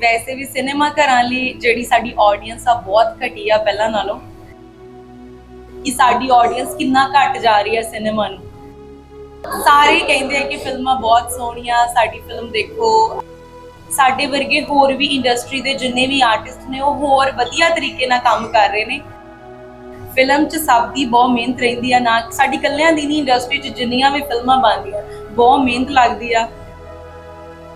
ਵੈਸੇ ਵੀ ਸਿਨੇਮਾ ਘਰਾਂ ਲਈ ਜਿਹੜੀ ਸਾਡੀ ਆਡੀਅנס ਆ ਬਹੁਤ ਘਟੀ ਆ ਪਹਿਲਾਂ ਨਾਲੋਂ। ਕਿ ਸਾਡੀ ਆਡੀਅנס ਕਿੰਨਾ ਘਟ ਜਾ ਰਹੀ ਹੈ ਸਿਨੇਮਾ ਨੂੰ। ਸਾਰੇ ਕਹਿੰਦੇ ਆ ਕਿ ਫਿਲਮਾਂ ਬਹੁਤ ਸੋਹਣੀਆਂ, ਸਾਡੀ ਫਿਲਮ ਦੇਖੋ। ਸਾਡੇ ਵਰਗੇ ਹੋਰ ਵੀ ਇੰਡਸਟਰੀ ਦੇ ਜਿੰਨੇ ਵੀ ਆਰਟਿਸਟ ਨੇ, ਉਹ ਹੋਰ ਵਧੀਆ ਤਰੀਕੇ ਨਾਲ ਕੰਮ ਕਰ ਰਹੇ ਨੇ। ਫਿਲਮ 'ਚ ਸਭ ਦੀ ਬਹੁਤ ਮਿਹਨਤ ਰਹਿੰਦੀ ਆ, ਨਾ ਸਾਡੀ ਕੱਲਿਆਂ ਦੀ ਨਹੀਂ ਇੰਡਸਟਰੀ 'ਚ ਜਿੰਨੀਆਂ ਵੀ ਫਿਲਮਾਂ ਬਣਦੀਆਂ, ਬਹੁਤ ਮਿਹਨਤ ਲੱਗਦੀ ਆ।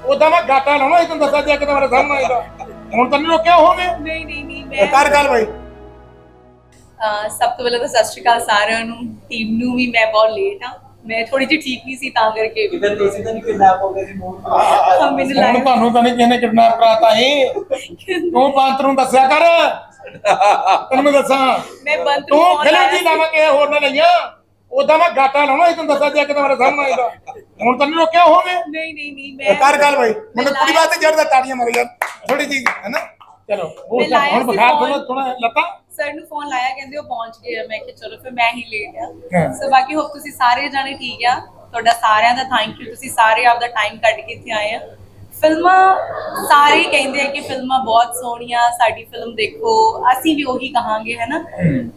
ਉਦਾਂ ਮੈਂ ਗਾਟਾ ਲਾਉਣਾ ਇਹ ਤੈਨੂੰ ਦੱਸਿਆ ਜੇ ਕਿ ਮੇਰੇ ਸਾਹਮਣੇ ਆਏਗਾ। ਹੁਣ ਤਾਂ ਨਹੀਂ ਰੋਕਿਆ ਹੋਵੇ ਨਹੀਂ ਨਹੀਂ ਨਹੀਂ ਮੈਂ ਕਰ ਗੱਲ ਬਾਈ। ਅਹ ਸਭ ਤੋਂ ਪਹਿਲਾਂ ਤਾਂ ਸਤਿ ਸ਼੍ਰੀ ਅਕਾਲ ਸਾਰਿਆਂ ਨੂੰ ਟੀਮ ਨੂੰ ਵੀ ਮੈਂ ਬਹੁਤ ਲੇਟ ਆ ਮੈਂ ਥੋੜੀ ਜਿਹੀ ਠੀਕ ਨਹੀਂ ਸੀ ਤਾਂ ਕਰਕੇ ਵੀ। ਕਿਤੇ ਤੁਸੀਂ ਤਾਂ ਨਹੀਂ ਕਿਡਨੈਪ ਹੋ ਗਏ ਸੀ ਮੂੰਹ ਹਾਂ, ਮੈਨੂੰ ਹੁਣ ਲੱਗਾ ਤੁਹਾਨੂੰ ਤਾਂ ਨਹੀਂ ਕਿਸੇ ਨੇ ਕਿਡਨੈਪ ਕਰਾਤਾ ਏ ਤੂੰ ਪੰਤ ਨੂੰ ਦੱਸਿਆ ਕਰ। ਤੈਨੂੰ ਮੈਂ ਦੱਸਾਂ। ਮੈਂ ਬੰਦ ਤੂੰ ਫਿਲਮ ਦੀ ਕਿ ਹੋਰ ਨਾ ਲਈਆਂ ਉਦਾਂ ਮੈਂ ਗਾਟਾ ਲਾਉਣਾ ਇਹ ਤੈਨੂੰ ਦੱਸਿਆ ਜੇ ਕਿ ਮੇਰੇ ਸਾਹਮਣੇ ਆਏਗਾ। ਹੁਣ ਤਾਂ ਨਹੀਂ ਰੋਕਿਆ ਹੋਵੇ ਨਹੀਂ ਨਹੀਂ ਨਹੀਂ ਮੈਂ ਕਰ ਗੱਲ ਬਾਈ। ਮੈਨੂੰ ਮੈਂ ਪੂਰੀ ਬਾਤ ਤੇ ਜੜਦਾ ਤਾੜੀਆਂ ਮਾਰੋ ਯਾਰ ਥੋੜੀ ਜੀ ਹੈ ਨਾ? ਚਲੋ ਉਹ ਹੁਣ ਬੁਖਾਰ। ਥੋੜਾ ਥੋੜਾ ਲੱਤਾਂ? ਸਰ ਨੂੰ ਫੋਨ ਲਾਇਆ ਕਹਿੰਦੇ ਉਹ ਪਹੁੰਚ ਗਏ ਆ। ਮੈਂ ਕਿਹਾ ਚਲੋ ਫਿਰ ਮੈਂ ਹੀ ਲੇਟ ਆ। ਸੋ ਬਾਕੀ ਹੋਪ ਤੁਸੀਂ ਸਾਰੇ ਜਾਣੇ ਠੀਕ ਆ। ਤੁਹਾਡਾ ਸਾਰਿਆਂ ਦਾ ਥੈਂਕ ਯੂ ਤੁਸੀਂ ਸਾਰੇ ਆਪਦਾ ਟਾਈਮ ਕੱਢ ਕੇ ਇੱਥੇ ਆਏ ਆ। ਫਿਲਮਾਂ ਸਾਰੇ ਕਹਿੰਦੇ ਆ ਕਿ ਫਿਲਮਾਂ ਬਹੁਤ ਸੋਹਣੀਆਂ ਸਾਡੀ ਫਿਲਮ ਦੇਖੋ ਅਸੀਂ ਵੀ ਉਹੀ ਕਹਾਂਗੇ ਹੈ। ਨਾ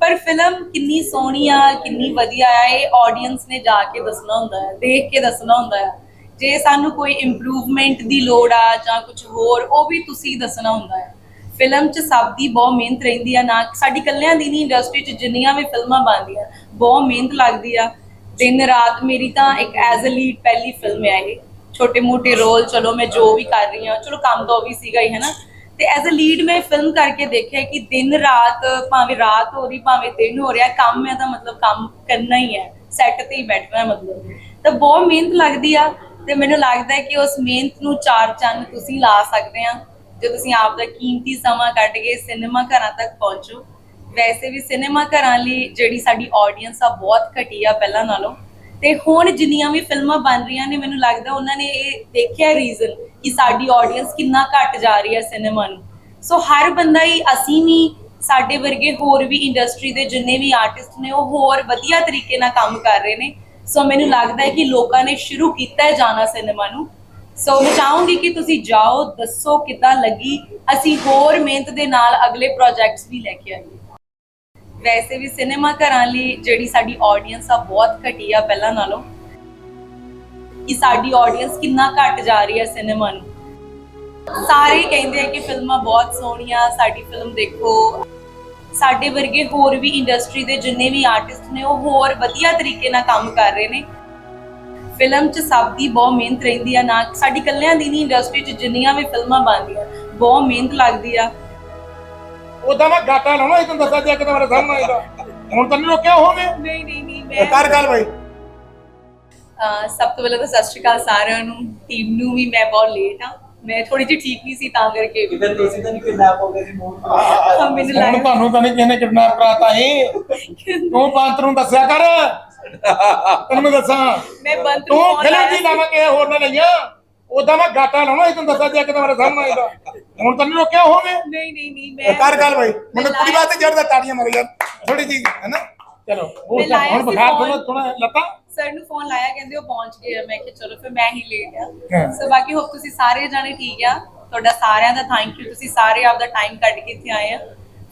ਪਰ ਫਿਲਮ ਕਿੰਨੀ ਸੋਹਣੀ ਆ ਕਿੰਨੀ ਵਧੀਆ ਆ ਇਹ ਆਡੀਅנס ਨੇ ਜਾ ਕੇ ਦੱਸਣਾ ਹੁੰਦਾ ਹੈ ਦੇਖ ਕੇ ਦੱਸਣਾ ਹੁੰਦਾ ਹੈ ਜੇ ਸਾਨੂੰ ਕੋਈ ਇੰਪਰੂਵਮੈਂਟ ਦੀ ਲੋੜ ਆ ਜਾਂ ਕੁਝ ਹੋਰ ਉਹ ਵੀ ਤੁਸੀਂ ਦੱਸਣਾ ਹੁੰਦਾ ਹੈ ਫਿਲਮ 'ਚ ਸਭ ਦੀ ਬਹੁਤ ਮਿਹਨਤ ਰਹਿੰਦੀ ਆ ਨਾ ਸਾਡੀ ਕੱਲਿਆਂ ਦੀ ਨਹੀਂ ਇੰਡਸਟਰੀ 'ਚ ਜਿੰਨੀਆਂ ਵੀ ਫਿਲਮਾਂ ਬਣਦੀਆਂ ਬਹੁਤ ਮਿਹਨਤ ਲੱਗਦੀ ਆ। ਦਿਨ ਰਾਤ ਮੇਰੀ ਤਾਂ ਇੱਕ ਐਜ਼ ਅ ਲੀਡ ਪਹਿਲੀ ਫਿਲਮ ਹੈ ਇਹ। ਛੋਟੇ ਮੋਟੇ ਰੋਲ ਚਲੋ ਮੈਂ ਜੋ ਵੀ ਕਰ ਰਹੀ ਹਾਂ, ਚਲੋ ਕੰਮ ਤਾਂ ਉਹ ਵੀ ਸੀਗਾ ਹੀ ਹੈ ਨਾ ਤੇ ਐਜ਼ ਅ ਲੀਡ ਮੈਂ ਫਿਲਮ ਕਰਕੇ ਦੇਖਿਆ ਕਿ ਦਿਨ ਰਾਤ, ਭਾਵੇਂ ਰਾਤ ਹੋ ਰਹੀ, ਭਾਵੇਂ ਦਿਨ ਹੋ ਰਿਹਾ, ਕੰਮ ਹੈ ਤਾਂ ਮਤਲਬ ਕੰਮ ਕਰਨਾ ਹੀ ਹੈ ਸੈੱਟ ਤੇ ਹੀ ਬੈਠਣਾ ਮਤਲਬ। ਤਾਂ ਬਹੁਤ ਮਿਹਨਤ ਲੱਗਦੀ ਆ ਤੇ ਮੈਨੂੰ ਲੱਗਦਾ ਹੈ ਕਿ ਉਸ ਮਿਹਨਤ ਨੂੰ ਚਾਰ ਚੰਨ ਤੁਸੀਂ ਲਾ ਸਕਦੇ ਆ। ਜੇ ਤੁਸੀਂ ਆਪ ਦਾ ਕੀਮਤੀ ਸਮਾਂ ਕੱਢ ਕੇ ਸਿਨੇਮਾ ਘਰਾਂ ਤੱਕ ਪਹੁੰਚੋ। ਵੈਸੇ ਵੀ ਸਿਨੇਮਾ ਘਰਾਂ ਲਈ ਜਿਹੜੀ ਸਾਡੀ ਆਡੀਅנס ਆ, ਬਹੁਤ ਘਟੀ ਆ ਪਹਿਲਾਂ ਨਾਲੋਂ। ਤੇ ਹੁਣ ਜਿੰਨੀਆਂ ਵੀ ਫਿਲਮਾਂ ਬਣ ਰਹੀਆਂ ਨੇ, ਮੈਨੂੰ ਲੱਗਦਾ ਉਹਨਾਂ ਨੇ ਇਹ ਦੇਖਿਆ ਰੀਜ਼ਨ ਕਿ ਸਾਡੀ ਆਡੀਅנס ਕਿੰਨਾ ਘਟ ਜਾ ਰਹੀ ਹੈ ਸਿਨੇਮਾ ਨੂੰ। ਸੋ ਹਰ ਬੰਦਾ ਹੀ, ਅਸੀਂ ਵੀ, ਸਾਡੇ ਵਰਗੇ ਹੋਰ ਵੀ ਇੰਡਸਟਰੀ ਦੇ ਜਿੰਨੇ ਵੀ ਆਰਟਿਸਟ ਨੇ, ਉਹ ਹੋਰ ਵਧੀਆ ਤਰੀਕੇ ਨਾਲ ਕੰਮ ਕਰ ਰਹੇ ਨੇ। ਸੋ ਮੈਨੂੰ ਲੱਗਦਾ ਹੈ ਕਿ ਲੋਕਾਂ ਨੇ ਸ਼ੁਰੂ ਕੀਤਾ ਹੈ ਜਾਣਾ ਸਿਨੇਮਾ ਨੂੰ। ਸੋ ਮੈਂ ਚਾਹੂੰਗੀ ਕਿ ਤੁਸੀਂ ਜਾਓ, ਦੱਸੋ ਕਿੱਦਾਂ ਲੱਗੀ। ਅਸੀਂ ਹੋਰ ਮਿਹਨਤ ਦੇ ਨਾਲ ਅਗਲੇ ਪ੍ਰੋਜੈਕਟਸ ਵੀ ਲੈ ਕੇ ਆਈਏ। ਵੈਸੇ ਵੀ ਸਿਨੇਮਾ ਘਰਾਂ ਲਈ ਜਿਹੜੀ ਸਾਡੀ ਆਡੀਅנס ਆ ਬਹੁਤ ਘਟੀ ਆ ਪਹਿਲਾਂ ਨਾਲੋਂ। ਕਿ ਸਾਡੀ ਆਡੀਅנס ਕਿੰਨਾ ਘਟ ਜਾ ਰਹੀ ਹੈ ਸਿਨੇਮਾ ਨੂੰ। ਸਾਰੇ ਕਹਿੰਦੇ ਆ ਕਿ ਫਿਲਮਾਂ ਬਹੁਤ ਸੋਹਣੀਆਂ, ਸਾਡੀ ਫਿਲਮ ਦੇਖੋ। ਸਾਡੇ ਵਰਗੇ ਹੋਰ ਵੀ ਇੰਡਸਟਰੀ ਦੇ ਜਿੰਨੇ ਵੀ ਆਰਟਿਸਟ ਨੇ, ਉਹ ਹੋਰ ਵਧੀਆ ਤਰੀਕੇ ਨਾਲ ਕੰਮ ਕਰ ਰਹੇ ਨੇ। ਫਿਲਮ 'ਚ ਸਭ ਦੀ ਬਹੁਤ ਮਿਹਨਤ ਰਹਿੰਦੀ ਆ, ਨਾ ਸਾਡੀ ਕੱਲਿਆਂ ਦੀ ਨਹੀਂ ਇੰਡਸਟਰੀ 'ਚ ਜਿੰਨੀਆਂ ਵੀ ਫਿਲਮਾਂ ਬਣਦੀਆਂ, ਬਹੁਤ ਮਿਹਨਤ ਲੱਗਦੀ ਆ। ਉਦਾਂ ਮੈਂ ਗਾਟਾ ਲਾਉਣਾ ਇਹ ਤੈਨੂੰ ਦੱਸਿਆ ਜੇ ਕਿ ਮੇਰੇ ਸਾਹਮਣੇ ਆਏਗਾ। ਹੁਣ ਤਾਂ ਨਹੀਂ ਰੋਕਿਆ ਹੋਵੇ ਨਹੀਂ ਨਹੀਂ ਨਹੀਂ ਮੈਂ ਕਰ ਗੱਲ ਬਾਈ। ਅਹ ਸਭ ਤੋਂ ਪਹਿਲਾਂ ਤਾਂ ਸਤਿ ਸ਼੍ਰੀ ਅਕਾਲ ਸਾਰਿਆਂ ਨੂੰ ਟੀਮ ਨੂੰ ਵੀ ਮੈਂ ਬਹੁਤ ਲੇਟ ਆ ਮੈਂ ਥੋੜੀ ਜਿਹੀ ਠੀਕ ਨਹੀਂ ਸੀ ਤਾਂ ਕਰਕੇ ਵੀ। ਕਿਤੇ ਤੁਸੀਂ ਤਾਂ ਨਹੀਂ ਕਿਡਨੈਪ ਹੋ ਗਏ ਸੀ ਮੂੰਹ ਹਾਂ, ਮੈਨੂੰ ਹੁਣ ਲੱਗਾ ਤੁਹਾਨੂੰ ਤਾਂ ਨਹੀਂ ਕਿਸੇ ਨੇ ਕਿਡਨੈਪ ਕਰਾਤਾ ਏ ਤੂੰ ਪੰਤ ਨੂੰ ਦੱਸਿਆ ਕਰ। ਤੈਨੂੰ ਮੈਂ ਦੱਸਾਂ। ਮੈਂ ਬੰਦ ਤੂੰ ਫਿਲਮ ਦੀ ਲਾਵਾਂ ਕਿ ਹੋਰ ਨਾ ਲਈਆਂ। ਉਦਾਂ ਮੈਂ ਗਾਟਾ ਲਾਉਣਾ ਇਹ ਦੱਸਿਆ ਜੇ ਕਿ ਮੇਰੇ ਸਾਹਮਣੇ ਆਏਗਾ। ਹੁਣ ਤਾਂ ਨਹੀਂ ਰੋਕਿਆ ਹੋਵੇ ਨਹੀਂ ਨਹੀਂ ਨਹੀਂ ਮੈਂ ਕਰ ਗੱਲ ਬਾਈ ਮੈਨੂੰ ਲਾਇਆ ਪੂਰੀ ਬਾਤ ਤੇ ਜੜਦਾ ਤਾੜੀਆਂ ਮਾਰੋ ਯਾਰ ਥੋੜੀ ਜੀ ਹੈ ਨਾ? ਚਲੋ ਉਹ ਹੁਣ ਬੁਖਾਰ। ਥੋੜਾ ਥੋੜਾ ਲੱਤਾਂ? ਸਰ ਨੂੰ ਫੋਨ ਲਾਇਆ ਕਹਿੰਦੇ ਉਹ ਪਹੁੰਚ ਗਏ ਆ। ਮੈਂ ਕਿਹਾ ਚਲੋ ਫਿਰ ਮੈਂ ਹੀ ਲੇਟ ਆ। ਹਾਂ। ਸੋ ਬਾਕੀ ਹੋਪ ਤੁਸੀਂ ਸਾਰੇ ਜਾਣੇ ਠੀਕ ਆ। ਤੁਹਾਡਾ ਸਾਰਿਆਂ ਦਾ ਥੈਂਕ ਯੂ ਤੁਸੀਂ ਸਾਰੇ ਆਪਦਾ ਟਾਈਮ ਕੱਢ ਕੇ ਇੱਥੇ ਆਏ ਆ।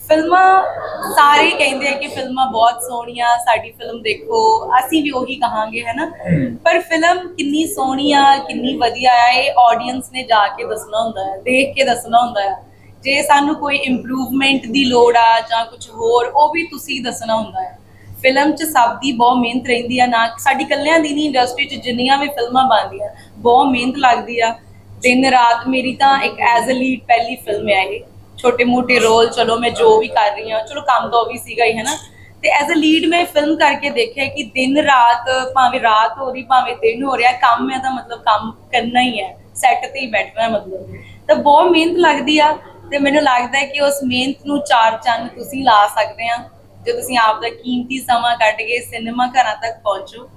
ਫਿਲਮਾਂ ਸਾਰੇ ਕਹਿੰਦੇ ਆ ਕਿ ਫਿਲਮਾਂ ਬਹੁਤ ਸੋਹਣੀਆਂ ਸਾਡੀ ਫਿਲਮ ਦੇਖੋ ਅਸੀਂ ਵੀ ਉਹੀ ਕਹਾਂਗੇ ਹੈ ਨਾ? ਪਰ ਫਿਲਮ ਕਿੰਨੀ ਸੋਹਣੀ ਆ ਕਿੰਨੀ ਵਧੀਆ ਆ ਇਹ ਆਡੀਅנס ਨੇ ਜਾ ਕੇ ਦੱਸਣਾ ਹੁੰਦਾ ਹੈ ਦੇਖ ਕੇ ਦੱਸਣਾ ਹੁੰਦਾ ਹੈ ਜੇ ਸਾਨੂੰ ਕੋਈ ਇੰਪਰੂਵਮੈਂਟ ਦੀ ਲੋੜ ਆ ਜਾਂ ਕੁਝ ਹੋਰ ਉਹ ਵੀ ਤੁਸੀਂ ਦੱਸਣਾ ਹੁੰਦਾ ਹੈ ਫਿਲਮ 'ਚ ਸਭ ਦੀ ਬਹੁਤ ਮਿਹਨਤ ਰਹਿੰਦੀ ਆ ਨਾ ਸਾਡੀ ਕੱਲਿਆਂ ਦੀ ਨਹੀਂ ਇੰਡਸਟਰੀ 'ਚ ਜਿੰਨੀਆਂ ਵੀ ਫਿਲਮਾਂ ਬਣਦੀਆਂ ਬਹੁਤ ਮਿਹਨਤ ਲੱਗਦੀ ਆ। ਦਿਨ ਰਾਤ ਮੇਰੀ ਤਾਂ ਇੱਕ ਐਜ਼ ਅ ਲੀਡ ਪਹਿਲੀ ਫਿਲਮ ਹੈ ਇਹ। ਛੋਟੇ ਮੋਟੇ ਰੋਲ ਚਲੋ ਮੈਂ ਜੋ ਵੀ ਕਰ ਰਹੀ ਹਾਂ, ਚਲੋ ਕੰਮ ਤਾਂ ਉਹ ਵੀ ਸੀਗਾ ਹੀ, ਹੈ ਨਾ? ਤੇ ਐਜ਼ ਅ ਲੀਡ ਮੈਂ ਫਿਲਮ ਕਰਕੇ ਦੇਖਿਆ ਕਿ ਦਿਨ ਰਾਤ, ਭਾਵੇਂ ਰਾਤ ਹੋ ਰਹੀ, ਭਾਵੇਂ ਦਿਨ ਹੋ ਰਿਹਾ, ਕੰਮ ਹੈ ਤਾਂ ਮਤਲਬ ਕੰਮ ਕਰਨਾ ਹੀ ਹੈ ਸੈੱਟ ਤੇ ਹੀ ਬੈਠਣਾ ਮਤਲਬ। ਤਾਂ ਬਹੁਤ ਮਿਹਨਤ ਲੱਗਦੀ ਆ ਤੇ ਮੈਨੂੰ ਲੱਗਦਾ ਹੈ ਕਿ ਉਸ ਮਿਹਨਤ ਨੂੰ ਚਾਰ ਚੰਨ ਤੁਸੀਂ ਲਾ ਸਕਦੇ ਆ। ਜੇ ਤੁਸੀਂ ਆਪ ਦਾ ਕੀਮਤੀ ਸਮਾਂ ਕੱਢ ਕੇ ਸਿਨੇਮਾ ਘਰਾਂ ਤੱਕ ਪਹੁੰਚੋ।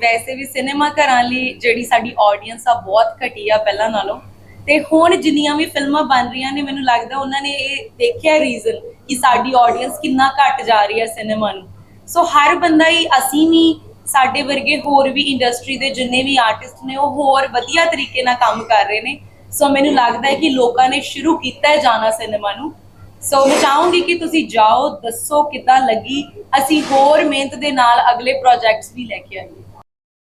ਵੈਸੇ ਵੀ ਸਿਨੇਮਾ ਘਰਾਂ ਲਈ ਜਿਹੜੀ ਸਾਡੀ ਆਡੀਅנס ਆ ਬਹੁਤ ਘਟੀ ਆ ਪਹਿਲਾਂ ਨਾਲੋਂ। ਤੇ ਹੁਣ ਜਿੰਨੀਆਂ ਵੀ ਫਿਲਮਾਂ ਬਣ ਰਹੀਆਂ ਨੇ, ਮੈਨੂੰ ਲੱਗਦਾ ਉਹਨਾਂ ਨੇ ਇਹ ਦੇਖਿਆ ਰੀਜ਼ਨ ਕਿ ਸਾਡੀ ਆਡੀਅנס ਕਿੰਨਾ ਘਟ ਜਾ ਰਹੀ ਹੈ ਸਿਨੇਮਾ ਨੂੰ। ਸੋ ਹਰ ਬੰਦਾ ਹੀ, ਅਸੀਂ ਵੀ, ਸਾਡੇ ਵਰਗੇ ਹੋਰ ਵੀ ਇੰਡਸਟਰੀ ਦੇ ਜਿੰਨੇ ਵੀ ਆਰਟਿਸਟ ਨੇ, ਉਹ ਹੋਰ ਵਧੀਆ ਤਰੀਕੇ ਨਾਲ ਕੰਮ ਕਰ ਰਹੇ ਨੇ। ਸੋ ਮੈਨੂੰ ਲੱਗਦਾ ਹੈ ਕਿ ਲੋਕਾਂ ਨੇ ਸ਼ੁਰੂ ਕੀਤਾ ਹੈ ਜਾਣਾ ਸਿਨੇਮਾ ਨੂੰ। ਸੋ ਮੈਂ ਚਾਹੂੰਗੀ ਕਿ ਤੁਸੀਂ ਜਾਓ, ਦੱਸੋ ਕਿੱਦਾਂ ਲੱਗੀ। ਅਸੀਂ ਹੋਰ ਮਿਹਨਤ ਦੇ ਨਾਲ ਅਗਲੇ ਪ੍ਰੋਜੈਕਟਸ ਵੀ ਲੈ ਕੇ ਆਈਏ।